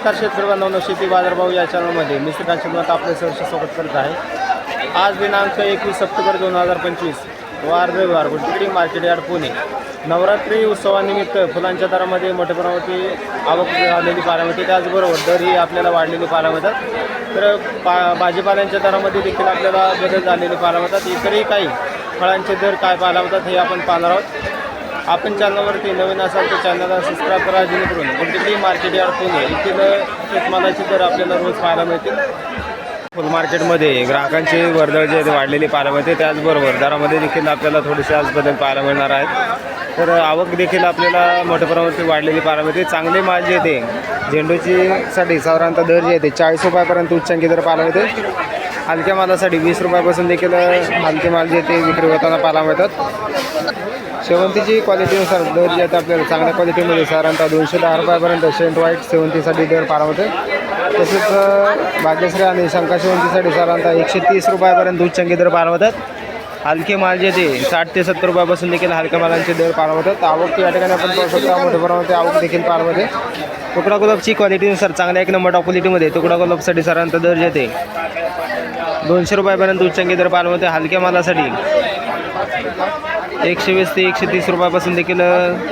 नमस्कार शेतकरी बांधवांनो शेती बाजारभाव या चॅनलमध्ये मी श्रीकांत मत आपले सहर्ष स्वागत करत आहे. आज दिनांक एकवीस सप्टेंबर दोन हजार पंचवीस वार रविवार गुंटिकडी मार्केट यार्ड पुणे. नवरात्री उत्सवानिमित्त फुलांच्या दरामध्ये मोठ्या प्रमाणावरती आवक झालेली पाहायला मिळते त्याचबरोबर दरही आपल्याला वाढलेली पाहायला मिळतात तर पा भाजीपाल्यांच्या दरामध्ये देखील आपल्याला बदल झालेले पाहायला मिळतात इतरही काही फळांचे दर काय पाहायला मिळतात हे आपण पाहणार आहोत. आपण चॅनलवरती नवीन असाल तर चॅनलला सबस्क्राईब करा जेणेकरून कोणतीही मार्केट यार्ड पुणे येथील शेतमालाचे दर आपल्याला रोज पाहायला मिळतील. फुल मार्केटमध्ये ग्राहकांची वर्दळ जे आहे वाढलेली पाहायला मिळते. त्याचबरोबर दरामध्ये देखील आपल्याला थोडेसे आज बदल पाहायला मिळणार आहेत. तर आवक देखील आपल्याला मोठ्या प्रमाणात वाढलेली पाहायला मिळते. चांगले माल जे आहे ते झेंडूची साठी साधारणतः दर जे आहे ते चाळीस रुपयापर्यंत उच्चांकी दर पाहायला मिळते. हलक्या मालासाठी वीस रुपयापासून देखील हलके माल जे ते विक्री होताना पाहायला मिळतात. शेवंतीची क्वालिटीनुसार दर जे आता आपल्याला चांगल्या क्वालिटीमध्ये साधारणतः दोनशे दहा रुपयापर्यंत शेंट व्हाईट शेवंतीसाठी दर पाहायला मिळते तसेच भाग्यश्री आणि शंका शेवंतीसाठी साधारणतः एकशे तीस रुपयापर्यंत उच्चांकी दर पाहायला मिळतात. हलके माल जे ते साठ ते सत्तर रुपयापासून देखील हलक्या मालांचे दर पार होतात आवक या ठिकाणी आपण पाहू शकतो मोठ्या प्रमाणात आवक देखील पार होते तुकडा गुलाबची क्वालिटीनुसार चांगल्या एक नंबर टॉप क्वालिटीमध्ये तुकडा गुलाबसाठी साधारणतः दर जे ते दोनशे रुपयापर्यंत उच्चांकी दर पाहायला हलक्या मालासाठी. एकशे वीस ते एकशे तीस रुपयापासून देखील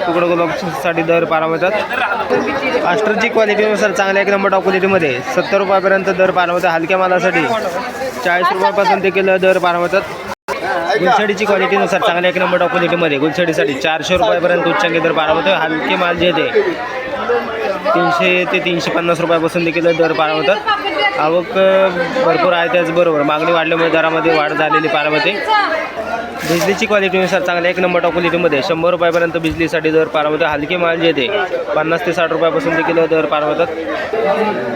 तुकडं गुलाबसाठी दर पाहायला मिळतात. आस्टरची क्वालिटीनुसार चांगल्या एक नंबर टॉप क्वालिटीमध्ये सत्तर रुपयापर्यंत दर पाहायला हलक्या मालासाठी चाळीस रुपयापासून देखील दर पाहायला गुलछडीची क्वालिटीनुसार चांगल्या एक नंबर टॉप क्वालिटीमध्ये गुलछडीसाठी चारशे रुपयापर्यंत उच्चांकी दर पाहायला हलके माल जे ते. तीनशे ते तीनशे पन्नास रुपयापासून देखील दर पार होतात. आवक भरपूर आहे त्याचबरोबर. मागणी वाढल्यामुळे दरामध्ये वाढ झालेली पाहायला बिजलीची क्वालिटीनुसार चांगल्या एक नंबर टॉप क्वालिटीमध्ये शंभर रुपयापर्यंत बिजलीसाठी दर पार मिळतो हलके माल जे ते पन्नास ते साठ रुपयापासून देखील दर पार होतात.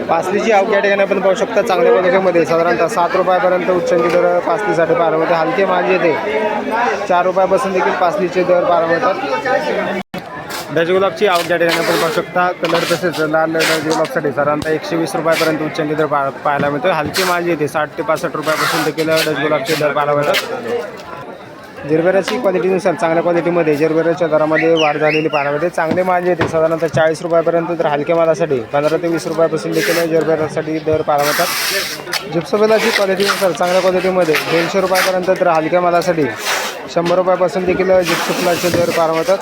पासलीची आवक या ठिकाणी आपण पाहू शकता. चांगल्या क्वालिटीमध्ये साधारणतः सात रुपयापर्यंत उच्चांकी दर पासलीसाठी पार मिळते हलके माल जे ते चार रुपयापासून देखील पासलीचे दर पाहायला मिळतात डजगुलाबची आवक या ठिकाणी आपण पाहू शकता कलर तसेच लाल डजगुलाबसाठी साधारणतः एकशे वीस रुपयापर्यंत उच्चांकी दर पा पाहायला मिळतो हलकी माल येते साठ ते पासष्ट रुपयापासून देखील डजगुलाबचे दर पाहायला मिळतात. जिरबेराची क्वालिटीनुसार चांगल्या क्वालिटीमध्ये जिरबेराच्या दरामध्ये वाढ झालेली पाहायला मिळते. चांगले माल येते साधारणतः चाळीस रुपयापर्यंत तर हलक्या मालासाठी पंधरा ते वीस रुपयापासून देखील जिरबेरासाठी दर पाहायला मिळतात. जिप्सोबेलाची क्वालिटीनुसार चांगल्या क्वालिटीमध्ये दोनशे रुपयापर्यंत तर हलक्या मालासाठी शंभर रुपयापासून देखील जिप्सोबेलाचे दर पाहायला मिळतात.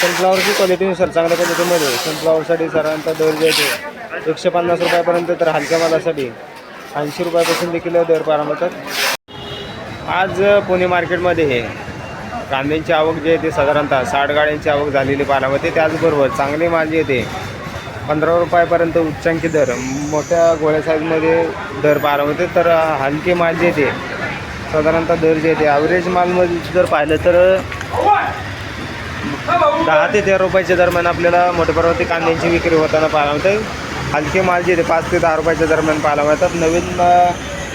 सनफ्लावरची क्वालिटीनुसार चांगल्या क्वालिटीमध्ये सनफ्लावरसाठी साधारणतः दर जे आहे एकशे पन्नास रुपयापर्यंत तर हलक्या मालासाठी. ऐंशी रुपयापासून देखील दर पाहायला आज पुणे मार्केटमध्ये कांद्यांची आवक जी आहे ते साधारणतः साठ गाड्यांची आवक झालेली पाहायला मिळते. त्याचबरोबर चांगले माल जे आहे पंधरा रुपयापर्यंत उच्चांकी दर मोठ्या गोळ्या साईजमध्ये दर पाहायला मिळते. तर हलके माल जे आहे साधारणतः दर जे आहे ॲव्हरेज मालमध्ये जर पाहिलं तर दहा ते तेरा रुपयाच्या दरम्यान आपल्याला मोठ्या प्रमाणात कांद्यांची विक्री होताना पाहायला मिळते. हलके माल जे ते पाच ते दहा रुपयाच्या दरम्यान पाहायला मिळतात. नवीन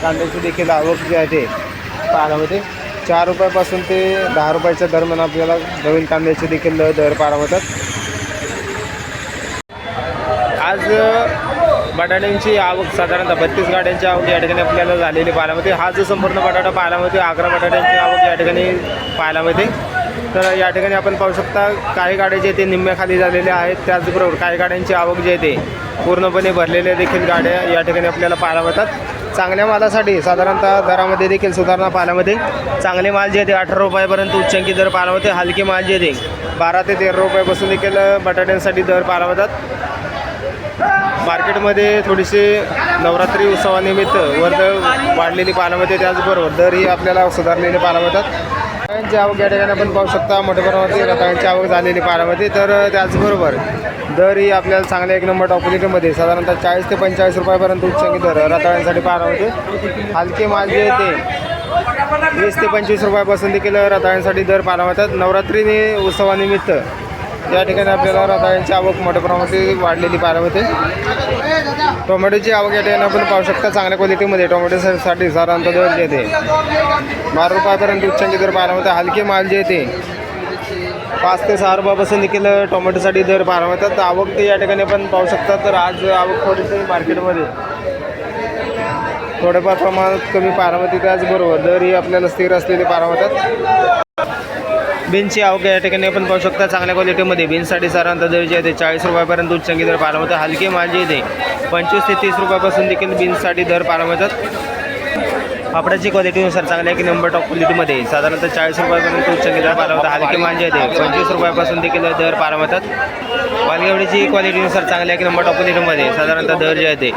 कांद्याची देखील आवक जी आहे ते पाहायला मिळते. चार रुपयापासून ते दहा रुपयाच्या दरम्यान आपल्याला नवीन कांद्याचे देखील दर पाहायला मिळतात. आज बटाट्यांची आवक साधारणतः बत्तीस गाड्यांची आवक या ठिकाणी आपल्याला झालेली पाहायला मिळते. हा जो संपूर्ण बटाटा पाहायला मिळते अकरा बटाट्यांची आवक या ठिकाणी पाहायला मिळते. तर या ठिकाणी आपण पाहू शकता काही गाड्या जे ते निम्म्याखाली झालेल्या आहेत त्याचबरोबर काही गाड्यांची आवक जे ते पूर्णपणे भरलेल्या देखील गाड्या या ठिकाणी आपल्याला पाहायला मिळतात. चांगल्या मालासाठी साधारणतः दरामध्ये देखील सुधारणा पाहायला मिळते. चांगले माल जे ते अठरा रुपयापर्यंत उच्चांकी दर पाहायला मिळते. हलके माल जे ते बारा ते तेरा रुपयापासून देखील बटाट्यांसाठी दर पाहायला मिळतात. मार्केटमध्ये थोडीशी नवरात्री उत्सवानिमित्त वर्दळ वाढलेली पाहायला मिळते. त्याचबरोबर दरही आपल्याला सुधारलेले पाहायला मिळतात. रताळ्यांची आवक या ठिकाणी आपण पाहू शकता. मोठ्या प्रमाणावरती रताळ्यांची आवक झालेली पाण्यामध्ये तर त्याचबरोबर दरही आपल्याला चांगल्या एक नंबर टॉप क्वालिटीमध्ये साधारणतः चाळीस ते पंचेचाळीस रुपयापर्यंत उच्चांकी दर रताळ्यांसाठी पाहायला हलके माल जे ते वीस ते पंचवीस रुपयापासून देखील रताळ्यांसाठी दर पाहायला मिळतात नवरात्री उत्सवानिमित्त या ठिकाणी आपल्याला रताळ्यांची आवक मोठ्या प्रमाणात वाढलेली पाहायला मिळते. टोमॅटोची आवक या ठिकाणी आपण पाहू शकता चांगल्या क्वालिटीमध्ये टोमॅटोसाठी साधारणतः दर जे बारा रुपयापर्यंत उच्चांकी दर पाहायला मिळते. हलके माल जे येते पाच ते सहा रुपयापासून देखील टोमॅटोसाठी दर पाहायला मिळतात. आवक ते या ठिकाणी आपण पाहू शकता. तर आज आवक थोडीशी मार्केटमध्ये. थोड्याफार प्रमाणात कमी पाहायला मिळते. त्याचबरोबर दरही आपल्याला स्थिर असलेले पाहायला मिळतात. बीन्सची आवक या ठिकाणी आपण पाहू शकता चांगल्या क्वालिटीमध्ये. बीन्ससाठी साधारणतः दर जे आहे ते चाळीस रुपयापर्यंत उच्चांकी दर पाहायला मिळतात. हलके माल येते पंचवीस ते तीस रुपयापासून देखील बीन्ससाठी दर पाहायला मिळतात. पापडाची क्वालिटीनुसार चांगल्या की नंबर टॉप क्वालिटीमध्ये साधारणतः चाळीस रुपयापर्यंत उच्चांकी दर पाहायला मिळतात. हलके माल येते पंचवीस रुपयापासून देखील दर पाहायला मिळतात. वालगेवडीची क्वालिटीनुसार चांगल्या की नंबर टॉप क्वालिटीमध्ये साधारणतः दर जे आहे ते.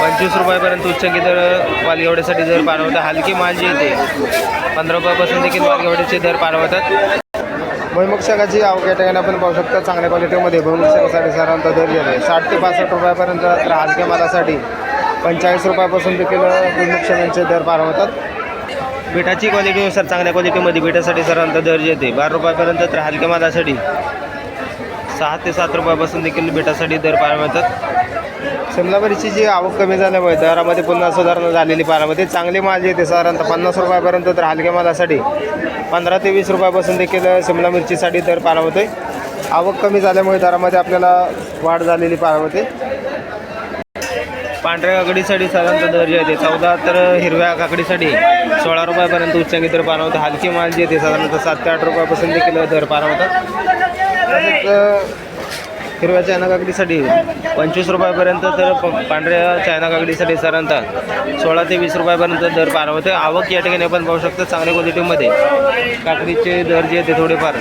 पंचवीस रुपयापर्यंत उच्चांकी दर वालगेवड्यासाठी दर मिळतात हलके माल जे येते पंधरा रुपयापासून देखील वालगेवड्याचे दर मिळतात भुईमुग शाखाची आवक या ठिकाणी आपण पाहू शकता चांगल्या क्वालिटीमध्ये भुईमुग शाखासाठी साधारणतः दर जे आहे साठ ते पासष्ट रुपयापर्यंत तर हलक्या मालासाठी पंचेचाळीस रुपयापासून देखील भुईमुग शाखांचे दर पार होतात बिटाची क्वालिटीनुसार चांगल्या क्वालिटीमध्ये बिटासाठी साधारणतः दर जे येते बारा रुपयापर्यंत तर हलक्या मालासाठी सहा ते सात रुपयापासून देखील बिटासाठी दर पार मिळतात. शिमलावरीची जी आवक कमी झाल्यामुळे दरामध्ये पुन्हा सुधारणा झालेली पारामध्ये चांगले माल जे येते साधारणतः पन्नास रुपयापर्यंत तर हलक्या मालासाठी पंधरा ते वीस रुपयापासून देखील शिमला मिरचीसाठी दर पारा होतोय आवक कमी झाल्यामुळे दरामध्ये आपल्याला वाढ झालेली पाहायला होते पांढऱ्या काकडीसाठी साधारणतः दर जे आहे ते चौदा तर हिरव्या काकडीसाठी सोळा रुपयापर्यंत उच्चांकी दर पारा होता हलकी माल जे येते साधारणतः सात ते आठ रुपयापासून देखील दर पारा होतात तसेच हिरव्या चायना काकडीसाठी पंचवीस रुपयापर्यंत तर प- पांढऱ्या चायना काकडीसाठी साधारणतः सोळा ते वीस रुपयापर्यंत दर पार होते आवक या ठिकाणी आपण पाहू शकतो चांगल्या क्वालिटीमध्ये. काकडीचे दर जे आहेत ते थोडेफार.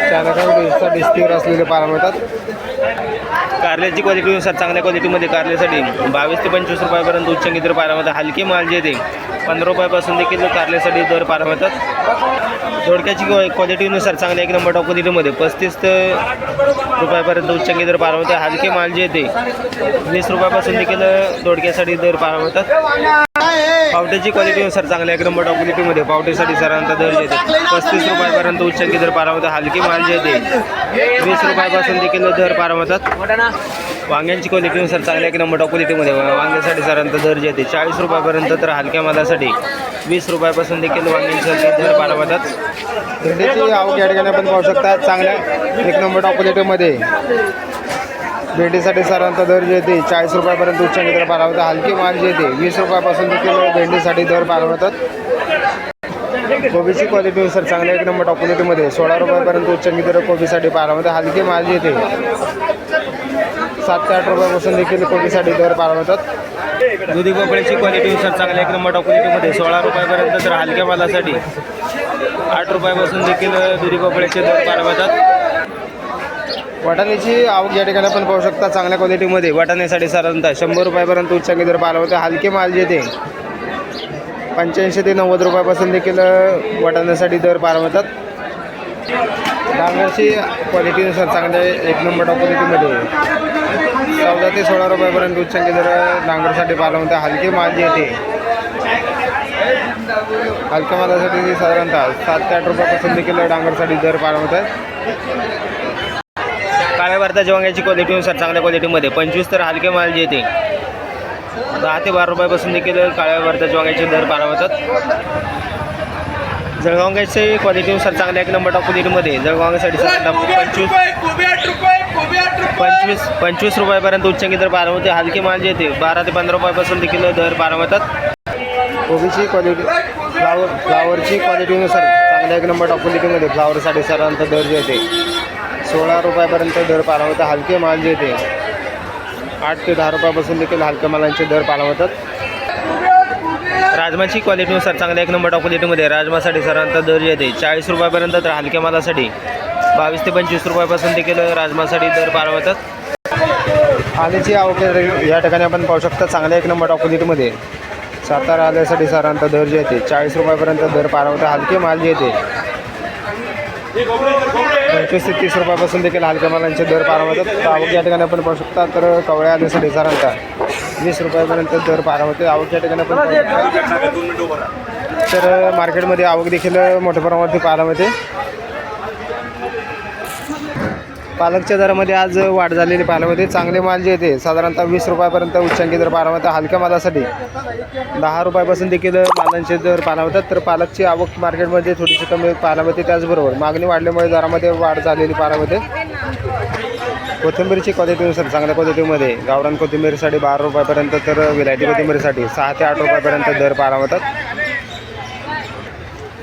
चायना काकडीचा डिस्टीवर असलेले पारा मिळतात. कारल्याची क्वालिटीनुसार चांगल्या क्वालिटीमध्ये कारल्यासाठी बावीस ते पंचवीस रुपयापर्यंत उच्चांकी दर पारामध्ये हलके माल जे ते पंधरा रुपयापासून देखील कारल्यासाठी दर पार होतात. दोडक्याची क्वालिटीनुसार चांगल्या एक नंबर टॉप क्वालिटीमध्ये पस्तीस ते रुपयापर्यंत उच्चांकी दर पार होते. हलके माल जे ते वीस रुपयापासून देखील दोडक्यासाठी दर पार होतात. पावट्याची क्वालिटीनुसार चांगल्या एक नंबर टॉप क्वालिटीमध्ये पावट्यासाठी साधारणतः दर येते पस्तीस रुपयापर्यंत उच्चांकी दर पारा हलकी माल जे येते वीस रुपयापासून देखील दर पारावतात. मिळतात वांग्यांची क्वालिटीनुसार चांगल्या एक नंबर टॉप क्वालिटीमध्ये वांग्यासाठी साधारणतः दर जे येते चाळीस रुपयापर्यंत तर हलक्या मालासाठी वीस रुपयापासून देखील वांग्यांसाठी दर पारावतात. भेंडीची आवक या ठिकाणी आपण पाहू शकता. चांगल्या एक नंबर टॉप क्वालिटीमध्ये भेंडीसाठी साधारणतः दर जे येते चाळीस रुपयापर्यंत उच्चांकी दर पारा हलकी माल जे येते वीस रुपयापासून देखील भेंडीसाठी दर पारा कोबीची कोबीची क्वालिटीनुसार चांगल्या एक नंबर टॉप सोळा रुपयापर्यंत उच्चांकी दर कोबीसाठी पारामध्ये हलकी माल जे येते सात ते आठ रुपयापासून देखील कोबीसाठी दर पार दुधी दुधी भोपळ्याची क्वालिटीनुसार चांगल्या एक नंबर टॉप सोळा रुपयापर्यंत तर हलक्या मालासाठी आठ रुपयापासून देखील दुधी भोपळ्याचे दर पाठवतात वाटाण्याची आवक या ठिकाणी आपण पाहू शकता चांगल्या क्वालिटीमध्ये वाटाण्यासाठी साधारणतः शंभर रुपयापर्यंत उच्चांकी दर पार होते हलके माल जे ते पंच्याऐंशी ते नव्वद रुपयापासून देखील वाटाण्यासाठी दर पार होतात डांगरची क्वालिटीनुसार चांगल्या एक नंबर टॉप क्वालिटीमध्ये चौदा ते सोळा रुपयापर्यंत उच्चांकी दर डांगरसाठी पार होते हलके माल जे येते हलक्या मालासाठी साधारणतः सात ते आठ रुपयापासून देखील डांगरसाठी दर पार होत काळ्या भारताच्या वांग्याची क्वालिटीनुसार चांगल्या क्वालिटीमध्ये पंचवीस तर हलके माल जे येते दहा ते बारा रुपयापासून देखील काळ्या भरताच्या वांग्याचे दर पार होतात जळगावंगाची क्वालिटीनुसार चांगल्या एक नंबर टॉप क्वालिटीमध्ये जळगाव साधारणतः पंचवीस पंचवीस पंचवीस रुपयापर्यंत उच्चांकी दर बारा होते हलके माल जे येते बारा ते पंधरा रुपयापासून देखील दर पार होतात कोबीची क्वालिटी फ्लावर फ्लावरची क्वालिटीनुसार चांगल्या एक नंबर टॉप क्वालिटीमध्ये फ्लावरसाठी साधारणतः दर जे येते सोळा रुपयापर्यंत दर पार हलके माल जे येते आठ ते दहा रुपयापासून देखील हलक्या मालांचे दर पार होतात राजमाची क्वालिटीनुसार चांगल्या एक नंबर टॉप क्वालिटीमध्ये राजमासाठी साधारणतः दर जे येते चाळीस रुपयापर्यंत तर हलक्या मालासाठी. बावीस ते पंचवीस रुपयापासून देखील राजमासाठी दर पार होतात आल्याची आवक या ठिकाणी आपण पाहू शकता चांगल्या एक नंबर टॉप क्वालिटीमध्ये. सातारा आल्यासाठी सरांत दर जे येते चाळीस रुपयापर्यंत दर पार होता हलके माल जे येते पंचवीस ते तीस रुपयापासून देखील हलक्या मालांचे दर पारावतात आवक या ठिकाणी आपण पाहू शकता तर कवळ्या आल्यासाठी साधारणतः वीस रुपयापर्यंत दर पारावते आवक या ठिकाणी आपण तर मार्केटमध्ये आवक देखील मोठ्या प्रमाणावरती पाहायला मिळते. पालकच्या दरामध्ये आज वाढ झालेली पाहायला मिळते चांगले माल जे येते साधारणतः वीस रुपयापर्यंत उच्चांकी दर पाहायला मिळते हलक्या मालासाठी दहा रुपयापासून देखील मालांचे दर पाहायला होतात तर पालकची आवक मार्केटमध्ये थोडीशी कमी पाहायला मिळते. त्याचबरोबर मागणी वाढल्यामुळे दरामध्ये वाढ झालेली पाहायला मिळते. कोथिंबीरची क्वालिटीनुसार चांगल्या क्वालिटीमध्ये गावरान कोथिंबीरसाठी बारा रुपयापर्यंत तर विलायटी कोथिंबीरसाठी सहा ते आठ रुपयापर्यंत दर पाहायला होतात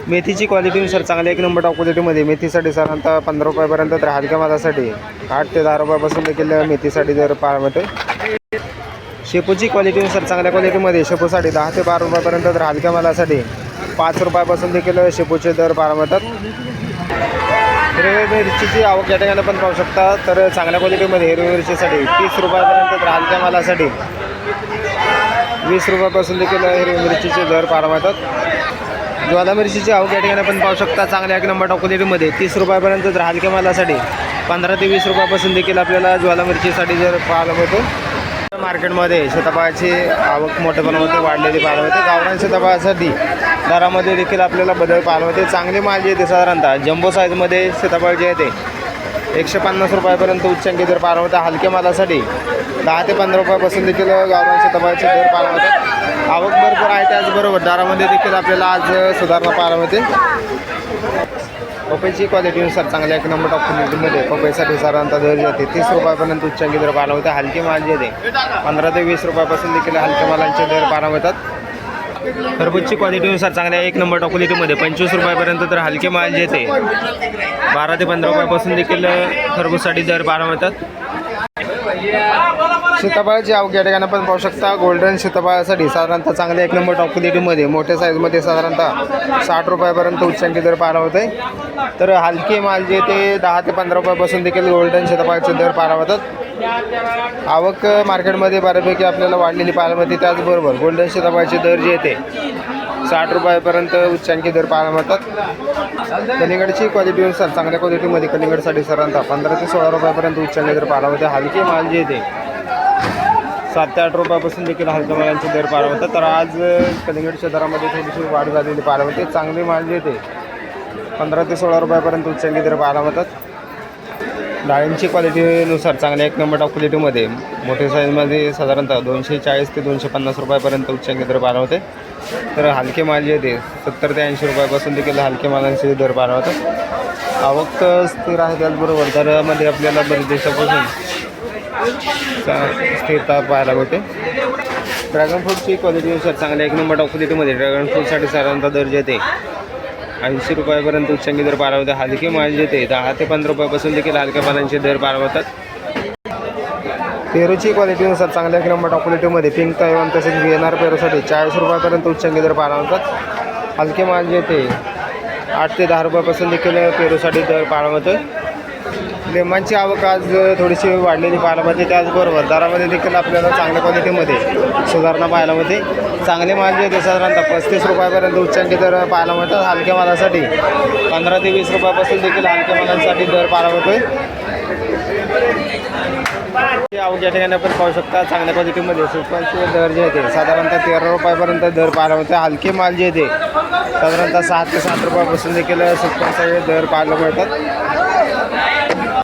मेथीची क्वालिटीनुसार चांगली एक नंबर टॉप क्वालिटीमध्ये मेथीसाठी साधारणतः पंधरा रुपयापर्यंत तर हलक्या मालासाठी आठ ते दहा रुपयापासून देखील मेथीसाठी दर पाहायला मिळते शेपूची क्वालिटीनुसार चांगल्या क्वालिटीमध्ये शेपूसाठी दहा ते बारा रुपयापर्यंत तर हलक्या मालासाठी पाच रुपयापासून देखील शेपूचे दर पाहायला मिळतात. हिरव्या मिरचीची आवक या ठिकाणी पण पाहू शकता तर चांगल्या क्वालिटीमध्ये हिरवी मिरचीसाठी तीस रुपयापर्यंत तर हलक्या मालासाठी वीस रुपयापासून देखील हिरव्या मिरचीचे दर पाहायला मिळतात. ज्वाला मिरचीची आवक या ठिकाणी आपण पाहू शकता. चांगल्या एक नंबर टॉप क्वालिटीमध्ये तीस रुपयापर्यंत जर हलक्या मालासाठी पंधरा ते वीस रुपयापासून देखील आपल्याला ज्वाला मिरचीसाठी जर पाहायला मिळतो मार्केटमध्ये शेताफळाची आवक मोठ्या प्रमाणामध्ये वाढलेली पाहायला मिळते. गावरान शेताफळासाठी दरामध्ये देखील आपल्याला बदल पाहायला मिळते. चांगली माल जी येते साधारणतः जम्बो साईजमध्ये सीताफळ जे येते एकशे पन्नास रुपयापर्यंत उच्चांकी दर पार मिळते हलक्या मालासाठी दहा ते पंधरा रुपयापासून देखील गावरान तबाचे दर पार होतात आवक भरपूर आहे त्याचबरोबर दारामध्ये देखील आपल्याला आज सुधारणा पाहायला मिळते पपईची क्वालिटीनुसार चांगल्या एक नंबर टॉप क्वालिटीमध्ये पपईसाठी साधारणतः दर जाते तीस रुपयापर्यंत उच्चांकी दर पाहायला मिळते हलके माल जे येते. पंधरा ते वीस रुपयापासून देखील हलक्या मालांचे दर पाहायला मिळतात खरबूजची क्वालिटीनुसार चांगल्या एक नंबर टॉप पंचवीस रुपयापर्यंत तर हलके माल जे ते बारा ते पंधरा रुपयापासून देखील खरबूजसाठी दर बारा मिळतात सीताफळाची आवक या ठिकाणी आपण पाहू शकता. गोल्डन सीताफळासाठी साधारणतः चांगल्या एक नंबर टॉप मोठ्या साईजमध्ये साधारणतः साठ रुपयापर्यंत उच्चांकी दर पाहायला आहे तर हलके माल जे ते दहा ते पंधरा रुपयापासून देखील गोल्डन सीताफळाचे दर पारावतात होतात. आवक मार्केटमध्ये बऱ्यापैकी आपल्याला वाढलेली पाहायला मिळते. त्याचबरोबर गोल्डन शताबाचे दर जे येते साठ रुपयापर्यंत उच्चांकी दर पाहायला मिळतात. कलिंगडची क्वालिटीनुसार चांगल्या क्वालिटीमध्ये कलिंगडसाठी साधारणतः पंधरा ते सोळा रुपयापर्यंत उच्चांकी दर पाहायला मिळते. हलके माल जे येते सात ते आठ रुपयापासून देखील हलक्या मालांचे दर पाहायला होतात तर आज कलिंगडच्या दरामध्ये थोडीशी वाढ झालेली पाहायला मिळते. चांगली माल जे येते पंधरा ते सोळा रुपयापर्यंत उच्चांकी दर पाहायला मिळतात. डाळींची क्वालिटीनुसार चांगल्या एक नंबर टॉप क्वालिटीमध्ये. मोठ्या साईजमध्ये साधारणतः दोनशे चाळीस ते दोनशे पन्नास रुपयापर्यंत उच्च दर पाहायला होते. तर हलके माल जे येते सत्तर ते ऐंशी रुपयापासून देखील हलके मालांचे दर पाहायला होतात आवक तर स्थिर आहे त्याचबरोबर दरामध्ये आपल्याला बरेच दिवसापासून स्थिरता पाहायला मिळते. ड्रॅगन फ्रूटची क्वालिटीनुसार चांगल्या एक नंबर टॉप क्वालिटीमध्ये ड्रॅगन फ्रूटसाठी साधारणतः दर जे येते ऐंशी रुपयापर्यंत उच्चांकी दर पाहायला हलके माल ते दहा ते पंधरा रुपयापासून देखील हलक्या पानांचे दर पारवतात. पेरूची क्वालिटीनुसार चांगल्या एक नंबर क्वालिटीमध्ये पिंक तैवान तसेच व्ही एन आर पेरूसाठी चाळीस रुपयापर्यंत उच्चांकी दर पारवतात. हलके माल येते ते आठ ते दहा रुपयापासून देखील पेरूसाठी दर पाळवतो लेमांची आवक आज थोडीशी वाढलेली पाहायला मिळते. त्याचबरोबर दरामध्ये देखील आपल्याला चांगल्या क्वालिटीमध्ये सुधारणा पाहायला मिळते. चांगले माल जे साधारणतः पस्तीस रुपयापर्यंत उच्चांकी दर पाहायला मिळतात. हलक्या मालासाठी पंधरा ते वीस रुपयापासून देखील हलक्या मालांसाठी दर पाहायला मिळतोय. आवक या ठिकाणी आपण पाहू शकता. चांगल्या क्वालिटीमध्ये सुपाचे दर जे येते साधारणतः तेरा रुपयापर्यंत दर पाहायला मिळते हलके माल जे येते साधारणतः सात ते सात रुपयापासून देखील सुपाचे दर पाहायला मिळतात.